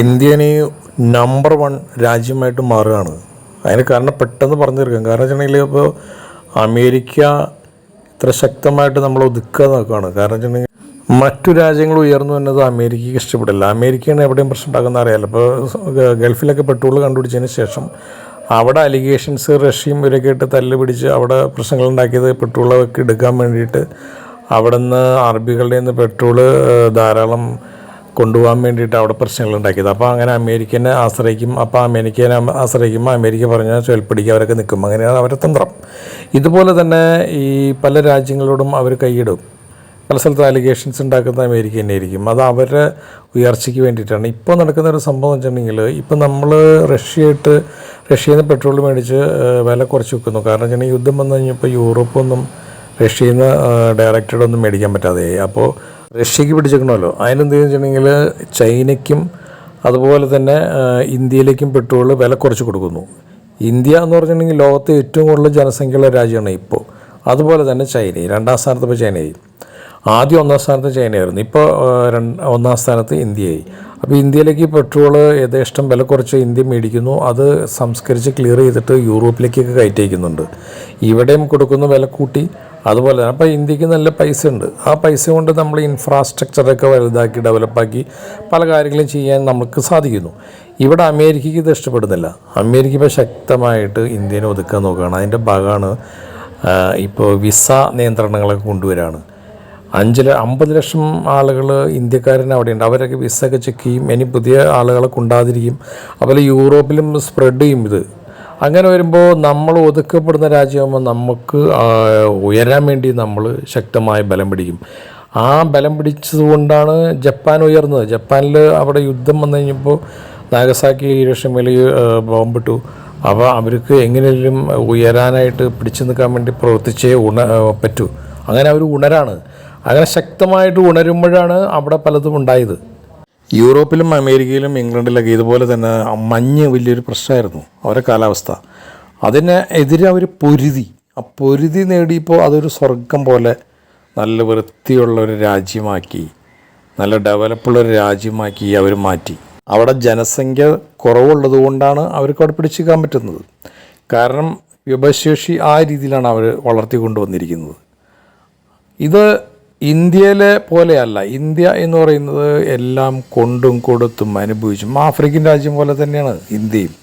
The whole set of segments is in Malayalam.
ഇന്ത്യന് നമ്പർ വൺ രാജ്യമായിട്ട് മാറുകയാണ്. അതിന് കാരണം പെട്ടെന്ന് പറഞ്ഞു തീർക്കാം. കാരണം വെച്ചിട്ടുണ്ടെങ്കിൽ ഇപ്പോൾ അമേരിക്ക ഇത്ര ശക്തമായിട്ട് നമ്മൾ ഒതുക്കുക നോക്കുകയാണ്. കാരണം വെച്ചിട്ടുണ്ടെങ്കിൽ മറ്റു രാജ്യങ്ങൾ ഉയർന്നു വന്നത് അമേരിക്കയ്ക്ക് ഇഷ്ടപ്പെടില്ല. അമേരിക്കയാണ് എവിടെയും പ്രശ്നം ഉണ്ടാക്കുന്ന അറിയാലോ. ഇപ്പോൾ ഗൾഫിലൊക്കെ പെട്രോൾ കണ്ടുപിടിച്ചതിന് ശേഷം അവിടെ അലിഗേഷൻസ് റഷ്യയും ഇവരൊക്കെ ഇട്ട് തല്ല് പിടിച്ച് അവിടെ പ്രശ്നങ്ങൾ ഉണ്ടാക്കിയത് പെട്രോളൊക്കെ എടുക്കാൻ വേണ്ടിയിട്ട് അവിടെ നിന്ന് അറബികളുടെ നിന്ന് പെട്രോൾ ധാരാളം കൊണ്ടുപോകാൻ വേണ്ടിയിട്ട് അവിടെ പ്രശ്നങ്ങൾ ഉണ്ടാക്കിയത്. അപ്പോൾ അങ്ങനെ അമേരിക്കനെ ആശ്രയിക്കും. അപ്പോൾ അമേരിക്കനെ ആശ്രയിക്കുമ്പോൾ അമേരിക്ക പറഞ്ഞാൽ ചൊൽപ്പിടിക്കുക അവരൊക്കെ നിൽക്കും. അങ്ങനെയാണ് അവരുടെ തന്ത്രം. ഇതുപോലെ തന്നെ ഈ പല രാജ്യങ്ങളോടും അവർ കൈയിടും. പല സ്ഥലത്ത് അലിഗേഷൻസ് ഉണ്ടാക്കുന്ന അമേരിക്ക തന്നെ ആയിരിക്കും അത് അവരുടെ ഉയർച്ചയ്ക്ക് വേണ്ടിയിട്ടാണ്. ഇപ്പോൾ നടക്കുന്ന ഒരു സംഭവം എന്ന് വെച്ചിട്ടുണ്ടെങ്കിൽ ഇപ്പോൾ നമ്മൾ റഷ്യയായിട്ട് റഷ്യയിൽ നിന്ന് പെട്രോൾ മേടിച്ച് വില കുറച്ച് വെക്കുന്നു. കാരണം വെച്ചാൽ യുദ്ധം വന്നു കഴിഞ്ഞപ്പോൾ യൂറോപ്പൊന്നും റഷ്യയിൽ നിന്ന് ഡയറക്റ്റഡ് ഒന്നും മേടിക്കാൻ പറ്റാതെ അപ്പോൾ റഷ്യക്ക് പിടിച്ചേക്കണമല്ലോ. അതിനെന്ത് വെച്ചിട്ടുണ്ടെങ്കിൽ ചൈനയ്ക്കും അതുപോലെ തന്നെ ഇന്ത്യയിലേക്കും പെട്രോൾ വില കുറച്ച് കൊടുക്കുന്നു. ഇന്ത്യ എന്ന് പറഞ്ഞിട്ടുണ്ടെങ്കിൽ ലോകത്തെ ഏറ്റവും കൂടുതൽ ജനസംഖ്യയുള്ള രാജ്യമാണ് ഇപ്പോൾ അതുപോലെ തന്നെ ചൈനയും രണ്ടാം സ്ഥാനത്ത് ഇപ്പോൾ ചൈനയായി. ആദ്യം ഒന്നാം സ്ഥാനത്ത് ചൈനയായിരുന്നു. ഇപ്പോൾ രണ്ട് ഒന്നാം സ്ഥാനത്ത് ഇന്ത്യയായി. അപ്പോൾ ഇന്ത്യയിലേക്ക് പെട്രോൾ യഥേഷ്ടം വില കുറച്ച് ഇന്ത്യ മേടിക്കുന്നു. അത് സംസ്കരിച്ച് ക്ലിയർ ചെയ്തിട്ട് യൂറോപ്പിലേക്കൊക്കെ കയറ്റി അയക്കുന്നുണ്ട് ഇവിടെയും കൊടുക്കുന്ന വില കൂട്ടി അതുപോലെ തന്നെ അപ്പോൾ ഇന്ത്യയ്ക്ക് നല്ല പൈസ ഉണ്ട് ആ പൈസ കൊണ്ട് നമ്മൾ ഇൻഫ്രാസ്ട്രക്ചറൊക്കെ വലുതാക്കി ഡെവലപ്പാക്കി പല കാര്യങ്ങളും ചെയ്യാൻ നമുക്ക് സാധിക്കുന്നു. ഇവിടെ അമേരിക്കയ്ക്ക് ഇത് ഇഷ്ടപ്പെടുന്നില്ല. അമേരിക്ക ഇപ്പോൾ ശക്തമായിട്ട് ഇന്ത്യനെ ഒതുക്കാൻ നോക്കുകയാണ്. അതിന്റെ ഭാഗമാണ് ഇപ്പോൾ വിസ നിയന്ത്രണങ്ങളൊക്കെ കൊണ്ടുവരികയാണ് അഞ്ച് അമ്പത് ലക്ഷം ആളുകൾ ഇന്ത്യക്കാരൻ അവിടെയുണ്ട്. അവരൊക്കെ വിസ ഒക്കെ ചെക്ക് ചെയ്യും. ഇനി പുതിയ ആളുകളെ കൊണ്ടാതിരിക്കും. അതുപോലെ യൂറോപ്പിലും സ്പ്രെഡ് ചെയ്യും ഇത്. അങ്ങനെ വരുമ്പോൾ നമ്മൾ ഒതുക്കപ്പെടുന്ന രാജ്യമാകുമ്പോൾ നമുക്ക് ഉയരാൻ വേണ്ടി നമ്മൾ ശക്തമായ ബലം പിടിക്കും. ആ ബലം പിടിച്ചതുകൊണ്ടാണ് ജപ്പാൻ ഉയർന്നത്. ജപ്പാനിൽ അവിടെ യുദ്ധം വന്നു കഴിഞ്ഞപ്പോൾ നാഗസാക്കി ഹീരോഷിമയിൽ ബോംബിട്ടു അപ്പോൾ അവർക്ക് എങ്ങനെയെങ്കിലും ഉയരാനായിട്ട് പിടിച്ചു നിൽക്കാൻ വേണ്ടി പ്രവർത്തിച്ചേ ഉണ പറ്റൂ. അങ്ങനെ അവർ ഉണരാണ്. അങ്ങനെ ശക്തമായിട്ട് ഉണരുമ്പോഴാണ് അവിടെ പലതും ഉണ്ടായത്. യൂറോപ്പിലും അമേരിക്കയിലും ഇംഗ്ലണ്ടിലൊക്കെ ഇതുപോലെ തന്നെ മഞ്ഞ് വലിയൊരു പ്രശ്നമായിരുന്നു. അവരെ കാലാവസ്ഥ. അതിന് എതിരെ അവർ പൊരുതി. ആ പൊരുതി നേടിയപ്പോൾ അതൊരു സ്വർഗം പോലെ നല്ല വൃത്തിയുള്ള ഒരു രാജ്യമാക്കി നല്ല ഡെവലപ്പുള്ള ഒരു രാജ്യമാക്കി അവർ മാറ്റി. അവിടെ ജനസംഖ്യ കുറവുള്ളത് കൊണ്ടാണ് അവർക്ക് അവിടെ പിടിച്ചിരിക്കാൻ പറ്റുന്നത്. കാരണം വിഭവശേഷി ആ രീതിയിലാണ് അവർ വളർത്തി കൊണ്ടുവന്നിരിക്കുന്നത് ഇത് ഇന്ത്യയിലെ പോലെയല്ല. ഇന്ത്യ എന്ന് പറയുന്നത് എല്ലാം കൊണ്ടും കൊടുത്തും അനുഭവിച്ചും ആഫ്രിക്കൻ രാജ്യം പോലെ തന്നെയാണ് ഇന്ത്യയും.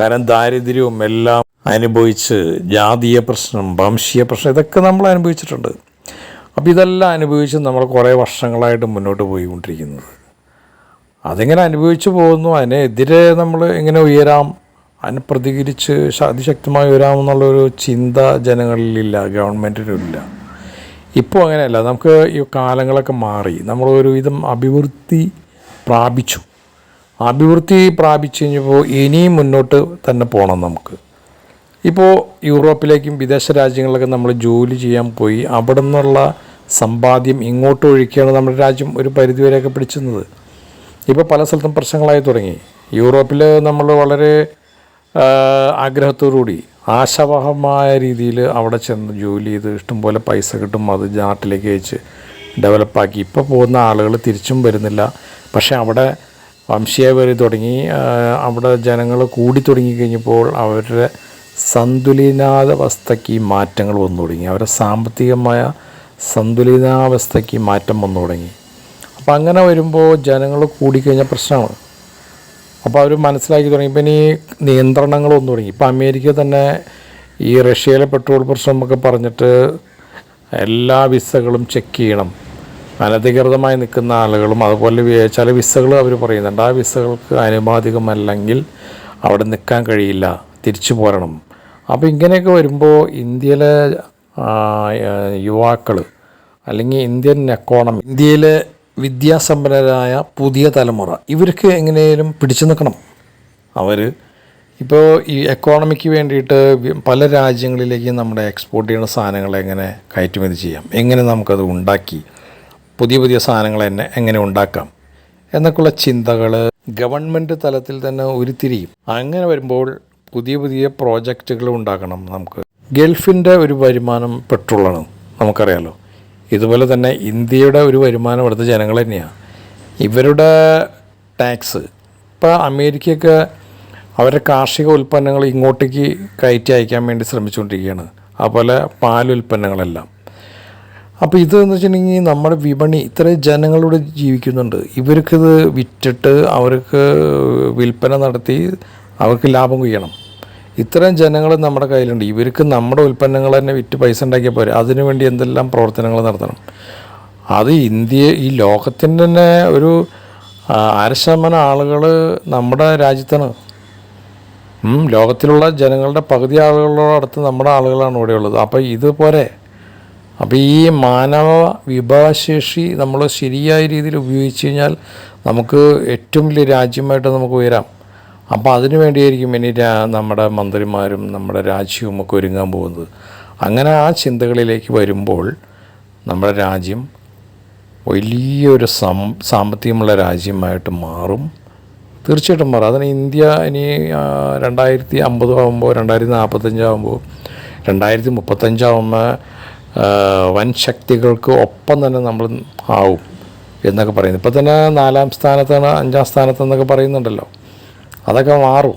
കാരണം ദാരിദ്ര്യവും എല്ലാം അനുഭവിച്ച് ജാതീയ പ്രശ്നം വംശീയ പ്രശ്നം ഇതൊക്കെ നമ്മൾ അനുഭവിച്ചിട്ടുണ്ട്. അപ്പോൾ ഇതെല്ലാം അനുഭവിച്ച് നമ്മൾ കുറേ വർഷങ്ങളായിട്ട് മുന്നോട്ട് പോയിക്കൊണ്ടിരിക്കുന്നത്. അതിങ്ങനെ അനുഭവിച്ചു പോകുന്നു? അതിനെതിരെ നമ്മൾ എങ്ങനെ ഉയരാം? അതിന് പ്രതികരിച്ച് അതിശക്തമായി ഉയരാമെന്നുള്ളൊരു ചിന്ത ജനങ്ങളിലില്ല ഗവൺമെന്റിനില്ല ഇപ്പോൾ അങ്ങനെയല്ല. നമുക്ക് ഈ കാലങ്ങളൊക്കെ മാറി. നമ്മൾ ഒരുവിധം അഭിവൃദ്ധി പ്രാപിച്ചു. അഭിവൃദ്ധി പ്രാപിച്ചു കഴിഞ്ഞപ്പോൾ ഇനിയും മുന്നോട്ട് തന്നെ പോകണം നമുക്ക്. ഇപ്പോൾ യൂറോപ്പിലേക്കും വിദേശ രാജ്യങ്ങളിലൊക്കെ നമ്മൾ ജോലി ചെയ്യാൻ പോയി അവിടെ നിന്നുള്ള സമ്പാദ്യം ഇങ്ങോട്ട് ഒഴിക്കുകയാണ് നമ്മുടെ രാജ്യം ഒരു പരിധിവരെയൊക്കെ പിടിച്ചിരുന്നത്. ഇപ്പോൾ പല സ്ഥലത്തും പ്രശ്നങ്ങളായി തുടങ്ങി. യൂറോപ്പിൽ നമ്മൾ വളരെ ആഗ്രഹത്തോടുകൂടി ആശാവഹമായ രീതിയിൽ അവിടെ ചെന്ന് ജോലി ചെയ്ത് ഇഷ്ടംപോലെ പൈസ കിട്ടും അത് നാട്ടിലേക്ക് അയച്ച് ഡെവലപ്പാക്കി. ഇപ്പോൾ പോകുന്ന ആളുകൾ തിരിച്ചും വരുന്നില്ല. പക്ഷേ അവിടെ വംശീയ വരി തുടങ്ങി അവിടെ ജനങ്ങൾ കൂടി തുടങ്ങി കഴിഞ്ഞപ്പോൾ അവരുടെ സന്തുലിതാവസ്ഥയ്ക്ക് മാറ്റങ്ങൾ വന്നു തുടങ്ങി. അവരുടെ സാമ്പത്തികമായ സന്തുലിതാവസ്ഥയ്ക്ക് മാറ്റം വന്നു തുടങ്ങി. അപ്പോൾ അങ്ങനെ വരുമ്പോൾ ജനങ്ങൾ കൂടിക്കഴിഞ്ഞാൽ പ്രശ്നമാണ്. അപ്പോൾ അവർ മനസ്സിലാക്കി തുടങ്ങി. ഇപ്പം ഇനി നിയന്ത്രണങ്ങൾ വന്നു തുടങ്ങി. ഇപ്പം അമേരിക്ക തന്നെ ഈ റഷ്യയിലെ പെട്രോൾ പ്രശ്നം ഒക്കെ പറഞ്ഞിട്ട് എല്ലാ വിസകളും ചെക്ക് ചെയ്യണം. അനധികൃതമായി നിൽക്കുന്ന ആളുകളും അതുപോലെ ചില വിസകൾ അവർ പറയുന്നുണ്ട്. ആ വിസകൾക്ക് അനുപാതികമല്ലെങ്കിൽ അവിടെ നിൽക്കാൻ കഴിയില്ല. തിരിച്ചു പോരണം. അപ്പോൾ ഇങ്ങനെയൊക്കെ വരുമ്പോൾ ഇന്ത്യയിലെ യുവാക്കൾ അല്ലെങ്കിൽ ഇന്ത്യൻ എക്കോണമി ഇന്ത്യയിലെ വിദ്യാസമ്പന്നരായ പുതിയ തലമുറ ഇവർക്ക് എങ്ങനെയും പിടിച്ചു നിൽക്കണം. അവർ ഇപ്പോൾ ഈ എക്കോണമിക്ക് വേണ്ടിയിട്ട് പല രാജ്യങ്ങളിലേക്ക് നമ്മുടെ എക്സ്പോർട്ട് ചെയ്യുന്ന സാധനങ്ങൾ എങ്ങനെ കയറ്റുമതി ചെയ്യാം? എങ്ങനെ നമുക്കത് ഉണ്ടാക്കി? പുതിയ പുതിയ സാധനങ്ങൾ തന്നെ എങ്ങനെ ഉണ്ടാക്കാം? എന്നൊക്കെയുള്ള ചിന്തകൾ ഗവൺമെന്റ് തലത്തിൽ തന്നെ ഉരുത്തിരിയും. അങ്ങനെ വരുമ്പോൾ പുതിയ പുതിയ പ്രോജക്റ്റുകൾ ഉണ്ടാക്കണം നമുക്ക്. ഗൾഫിന്റെ ഒരു വരുമാനം പെട്രോളാണ്. നമുക്കറിയാലോ. ഇതുപോലെ തന്നെ ഇന്ത്യയുടെ ഒരു വരുമാനം ഇവിടുത്തെ ജനങ്ങൾ തന്നെയാണ് ഇവരുടെ ടാക്സ് ഇപ്പോൾ അമേരിക്കയൊക്കെ അവരുടെ കാർഷിക ഉൽപ്പന്നങ്ങൾ ഇങ്ങോട്ടേക്ക് കയറ്റി അയക്കാൻ വേണ്ടി ശ്രമിച്ചുകൊണ്ടിരിക്കുകയാണ്. അതുപോലെ പാലുൽപ്പന്നങ്ങളെല്ലാം അപ്പോൾ ഇത് എന്ന് വെച്ചിട്ടുണ്ടെങ്കിൽ നമ്മുടെ വിപണി ഇത്രയും ജനങ്ങളോട് ജീവിക്കുന്നുണ്ട്. ഇവർക്കിത് വിറ്റിട്ട് അവർക്ക് വിൽപ്പന നടത്തി അവർക്ക് ലാഭം കൊയ്യണം. ഇത്രയും ജനങ്ങൾ നമ്മുടെ കയ്യിലുണ്ട്. ഇവർക്ക് നമ്മുടെ ഉൽപ്പന്നങ്ങൾ തന്നെ വിറ്റ് പൈസ ഉണ്ടാക്കിയാൽ പോരെ. അതിനുവേണ്ടി എന്തെല്ലാം പ്രവർത്തനങ്ങൾ നടത്തണം. അത് ഇന്ത്യ ഈ ലോകത്തിന്റെ തന്നെ ഒരു അര ആളുകൾ നമ്മുടെ രാജ്യത്താണ്. ലോകത്തിലുള്ള ജനങ്ങളുടെ പകുതി ആളുകളോടടുത്ത് നമ്മുടെ ആളുകളാണ് ഇവിടെ ഉള്ളത്. അപ്പോൾ ഇതുപോലെ അപ്പോൾ ഈ മാനവ വിഭവശേഷി നമ്മൾ ശരിയായ രീതിയിൽ ഉപയോഗിച്ച് കഴിഞ്ഞാൽ നമുക്ക് ഏറ്റവും വലിയ രാജ്യമായിട്ട് നമുക്ക് ഉയരാം. അപ്പോൾ അതിനു വേണ്ടിയായിരിക്കും ഇനി നമ്മുടെ മന്ത്രിമാരും നമ്മുടെ രാജ്യവും ഒക്കെ ഒരുങ്ങാൻ പോകുന്നത്. അങ്ങനെ ആ ചിന്തകളിലേക്ക് വരുമ്പോൾ നമ്മുടെ രാജ്യം വലിയൊരു സം സാമ്പത്തികമുള്ള രാജ്യമായിട്ട് മാറും. തീർച്ചയായിട്ടും മാറും. അതിന് ഇന്ത്യ ഇനി രണ്ടായിരത്തി അമ്പത് ആകുമ്പോൾ രണ്ടായിരത്തി നാൽപ്പത്തഞ്ചാകുമ്പോൾ രണ്ടായിരത്തി മുപ്പത്തഞ്ചാകുമ്പോൾ വൻ ശക്തികൾക്ക് ഒപ്പം തന്നെ നമ്മൾ ആവും എന്നൊക്കെ പറയുന്നു ഇപ്പോൾ തന്നെ നാലാം സ്ഥാനത്താണ് അഞ്ചാം സ്ഥാനത്തെന്നൊക്കെ പറയുന്നുണ്ടല്ലോ. അതൊക്കെ മാറും.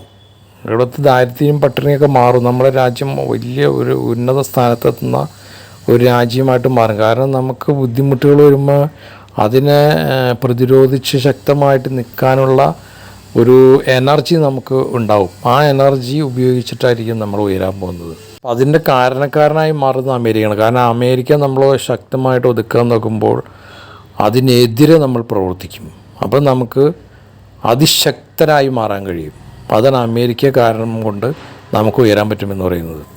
ഇവിടുത്തെ ദാരിദ്ര്യം പട്ടിണിയൊക്കെ മാറും. നമ്മുടെ രാജ്യം വലിയ ഒരു ഉന്നത സ്ഥാനത്തെത്തുന്ന ഒരു രാജ്യമായിട്ട് മാറും. കാരണം നമുക്ക് ബുദ്ധിമുട്ടുകൾ വരുമ്പോൾ അതിനെ പ്രതിരോധിച്ച് ശക്തമായിട്ട് നിൽക്കാനുള്ള ഒരു എനർജി നമുക്ക് ഉണ്ടാവും. ആ എനർജി ഉപയോഗിച്ചിട്ടായിരിക്കും നമ്മൾ ഉയരാൻ പോകുന്നത്. അപ്പം അതിന്റെ കാരണക്കാരനായി മാറുന്ന അമേരിക്കയാണ്. കാരണം അമേരിക്ക നമ്മൾ ശക്തമായിട്ട് ഒതുക്കാൻ നോക്കുമ്പോൾ അതിനെതിരെ നമ്മൾ പ്രവർത്തിക്കും. അപ്പം നമുക്ക് അതിശക്തരായി മാറാൻ കഴിയും. അതാണ് അമേരിക്ക കാരണം കൊണ്ട് നമുക്ക് ഉയരാൻ പറ്റുമെന്ന് പറയുന്നത്.